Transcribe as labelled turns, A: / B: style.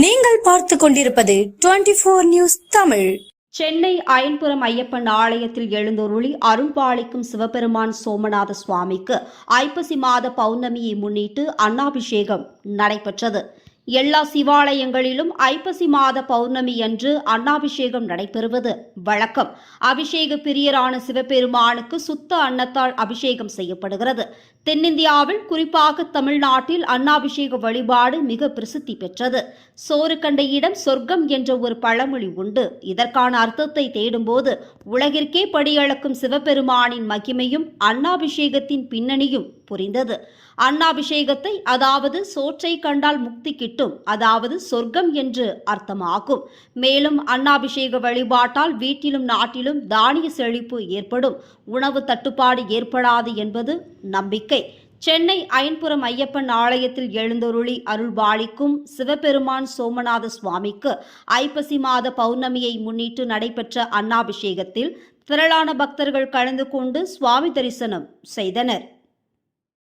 A: நீங்கள் பார்த்து கொண்டிருப்பது twenty four news Tamil.
B: Chennai Ayanpuram Ayyappan ஆலயத்தில் எழுந்தொருளி அருள்பாளிக்கும் சிவபெருமான் சோமநாத சுவாமிக்கு ஐப்பசி மாத பௌர்ணமியை முன்னிட்டு அன்னாபிஷேகம் நடைபெற்றது. எல்லா சிவாலயங்களிலும் ஐப்பசி மாத பௌர்ணமி அன்று அன்னாபிஷேகம் நடைபெறுவது. வழக்கம். அபிஷேக பிரியரான சிவபெருமானுக்கு சுத்த அன்னத்தால் அபிஷேகம் செய்யப்படுகிறது. தென்னிந்தியாவில் குறிப்பாக தமிழ்நாட்டில் அன்னாபிஷேக வழிபாடு மிக பிரசித்தி பெற்றது. சோறு கண்ட இடம் சொர்க்கம் என்ற ஒரு பழமொழி உண்டு. இதற்கான அர்த்தத்தை தேடும்போது உலகிற்கே படியளக்கும் சிவபெருமானின் மகிமையும் அன்னாபிஷேகத்தின் பின்னணியும் புரிந்தது. அன்னாபிஷேகத்தை அதாவது சோற்றை கண்டால் முக்தி கிட்டும் அதாவது சொர்க்கம் என்று அர்த்தமாகும். மேலும் அன்னாபிஷேக வழிபாட்டால் வீட்டிலும் நாட்டிலும் தானிய செழிப்பு ஏற்படும். உணவு தட்டுப்பாடு ஏற்படாது என்பது நம்பிக்கை. சென்னை அயன்புரம் ஐயப்பன் ஆலயத்தில் எழுந்தொருளி அருள்பாளிக்கும் சிவபெருமான் சோமநாத சுவாமிக்கு ஐப்பசி மாத பௌர்ணமியை முன்னிட்டு நடைபெற்ற அன்னாபிஷேகத்தில் திரளான பக்தர்கள் கலந்து கொண்டு சுவாமி தரிசனம் செய்தனர்.